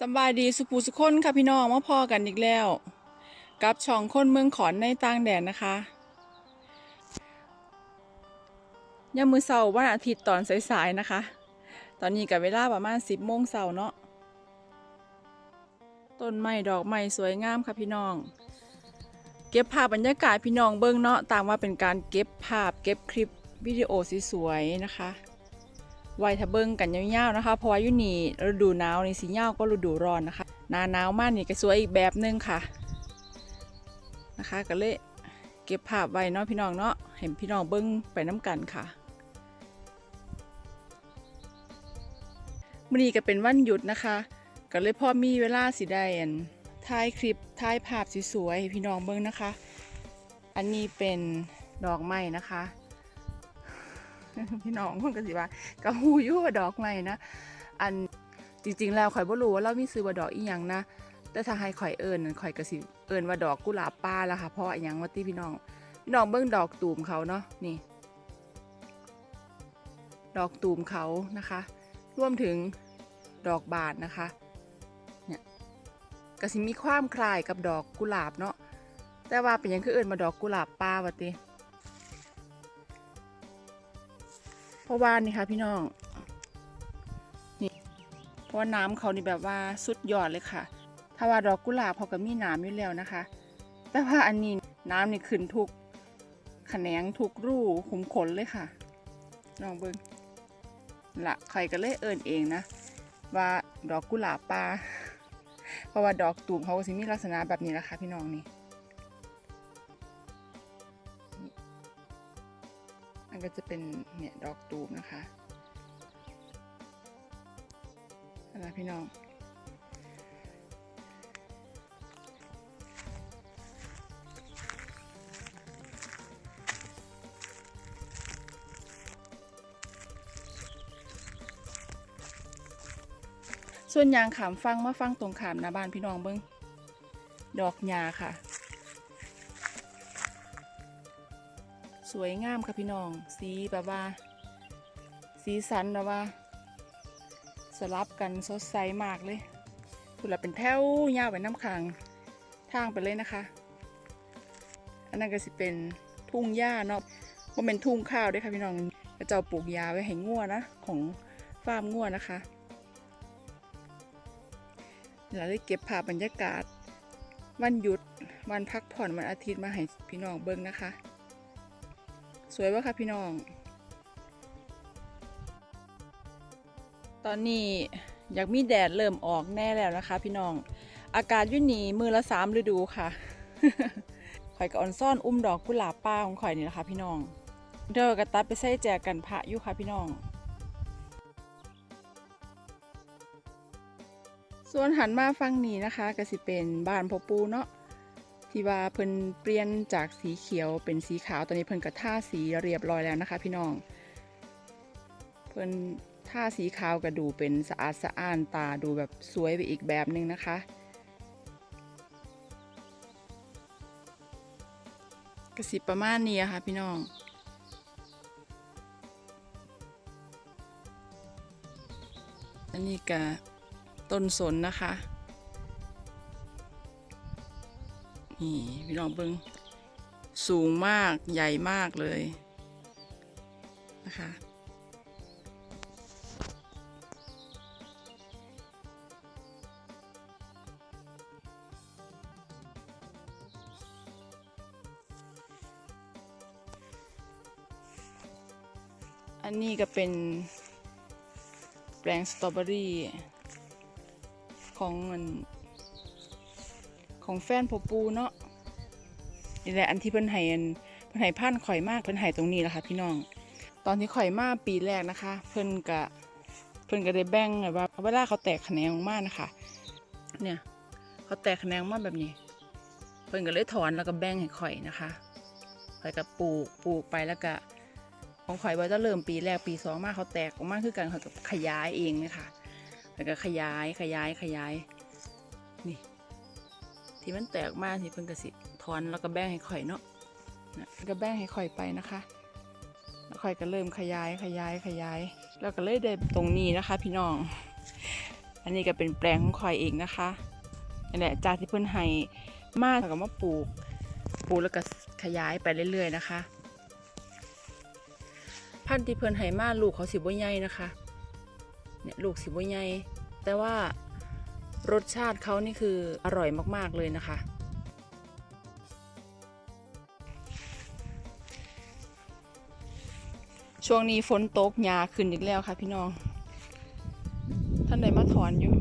สบายดีสุภูสุคนค่ะพี่น้องมาพอกันอีกแล้ว กับช่องคนเมืองขอนในต่างแดนนะคะยามมือเสาร์วันอาทิตย์ตอนสายๆนะคะ ตอนนี้กับเวลาประมาณ10โมงเสาร์เนาะต้นไม้ดอกไม้สวยงามค่ะพี่น้อง เก็บภาพบรรยากาศพี่น้องเบิ้งเนาะตามว่าเป็นการเก็บภาพเก็บคลิปวิดีโอสวยๆนะคะ ไว้ถ้าเบิ่งกันยาวๆนะคะ เพราะว่าอยู่นี่ฤดูหนาวนี่สียาวก็ฤดูร้อนนะคะ หนาหนาวมากนี่ก็สวยอีกแบบหนึงค่ะนะคะก็เลยเก็บภาพไว้เนาะพี่น้องเนาะเห็นพี่น้องเบิ่งไปน้ำกันค่ะมื้อนี้ก็เป็นวันหยุดนะคะ ก็เลยพ่อมีเวลาสิได้อันถ่ายคลิปถ่ายภาพสวยๆให้พี่น้องเบิ่งนะคะ อันนี้เป็นดอกไม้นะคะ พี่น้องคนก็สิว่าก็ฮู้อยู่ว่าดอกไม้นะอันจริงๆแล้วข่อยบ่รู้ว่าเรามีซื้อว่าดอกอีหยังนะแต่ถ้าให้ข่อยเอิ้นข่อยก็สิเอิ้นว่าดอกกุหลาบป่าละค่ะเพราะอิหยังว่าติพี่น้องพี่น้องเบิ่งดอกตูมเขาเนาะนี่ ดอกตูมเขานะคะรวมถึงดอกบานนะคะเนี่ยก็สิมีความคล้ายกับดอกกุหลาบเนาะแต่ว่าเป็นยังคือเอิ้นมาดอกกุหลาบป่าวะติ เพราะว่านี่ค่ะพี่น้องนี่เพราะว่าน้ำเขานี่แบบว่าสุดยอดเลยค่ะ ถ้าว่าดอกกุหลาบเขาก็มีน้ำอยู่แล้วนะคะ แต่ว่าอันนี้น้ำนี่ขึ้นทุกแขนงทุกรูขุมขนเลยค่ะลองเบิ้งละใครก็เลยเอินเองนะ ว่าดอกกุหลาบปลาเพราะว่าดอกตูมเขาก็สิมีลักษณะแบบนี้แหละค่ะพี่น้องนี่ ก็จะเป็นเนี่ยดอกตูมนะคะอะไรพี่น้อง ส่วนยางขามฟังมาฟังตรงขามหน้าบ้านพี่น้องเบิ้งดอกหญ้าค่ะ สวยงามค่ะพี่น้อง สีแบบว่า สีสันแบบว่า สลับกันสดใสมากเลยคุณละเป็นแถวยาวไปน้ำขังทางไปเลยนะคะ อันนั้นก็สิเป็นทุ่งหญ้าเนาะว่าเป็นทุ่งข้าวด้วยค่ะพี่น้องเจ้าปลูกยาไว้ให้งัวนะ ของฟาร์มงัวนะคะเราได้เก็บภาพบรรยากาศ วันหยุด วันพักผ่อนวันอาทิตย์มาให้พี่น้องเบิ่งนะคะ สวยวะคะพี่น้อง ตอนนี้อยากมีแดดเริ่มออกแน่แล้วนะคะ พี่น้อง อากาศยุ่นหนีมือละสามฤดูค่ะข่อยกับอ่อนซ่อนอุ้มดอกกุหลาบป้าของข่อยนี่แหละค่ะพี่น้อง เดี๋ยวกระตัดไปใส่แจกันพระอยู่ค่ะพี่น้องส่วนหันมาฟังนี้นะคะก็สิเป็นบ้านพ่อปูเนาะ ที่ว่าเพิ่นเปลี่ยนจากสีเขียวเป็นสีขาวตอนนี้เพิ่นก็ท่าสีเรียบร้อยแล้วนะคะ พี่น้อง เพิ่นท่าสีขาวก็ดูเป็นสะอาดสะอ้านตาดูแบบสวยไปอีกแบบหนึ่งนะคะกระสิบประมาณนี้อะค่ะพี่น้อง อันนี้ก็ต้นสนนะคะ นี่พี่น้องเบิงสูงมากใหญ่มากเลยนะคะอันนี้ก็เป็นแปลงสตรอเบอรี่ของมัน ของแฟนพ่อปูเนาะนี่แหละอันที่เพิ่นให้อันเพิ่นให้พันข่อยมากเพิ่นให้ตรงนี้แหละค่ะพี่น้อง ตอนที่ข่อยมาปีแรกนะคะ เพิ่นกะเพิ่นก็ได้แบ่งแบบว่าเวลาเขาแตกแขนงออกมานะคะ เนี่ยเขาแตกแขนงออกมาแบบนี้ เพิ่นก็เลยถอนแล้วก็แบ่งให้ข่อยนะคะข่อยก็ปลูกปลูกไปแล้วก็ของข่อยว่าจะเริ่มปีแรกปีสองมาเขาแตกออกมาคือกันเขาก็ขยายเองนะคะแล้วก็ขยายขยายขยาย ที่มันแตกมากที่เพิ่นกระสิถอนแล้วก็แบ่งให้ข่อยเนาะนะก็แบ่งให้ข่อยไปนะคะแล้วข่อยก็เริ่มขยายขยายขยาย แล้วก็เลยได้ตรงนี้นะคะ พี่น้อง อันนี้ก็เป็นแปลงของข่อยเองนะคะนี่แหละจากที่เพิ่นให้มาแล้วก็มาปลูก ปลูกแล้วก็ขยายไปเรื่อย ๆ นะคะ พันธุ์ที่เพิ่นให้มาลูกเขาสิบ่ใหญ่นะคะ เนี่ยลูกสิบ่ใหญ่แต่ว่า รสชาติเขานี่คืออร่อยมาก ๆ เลยนะคะ ช่วงนี้ฝนตกหญ้าขึ้นอีกแล้วค่ะพี่น้อง ท่านใดมาถอนอยู่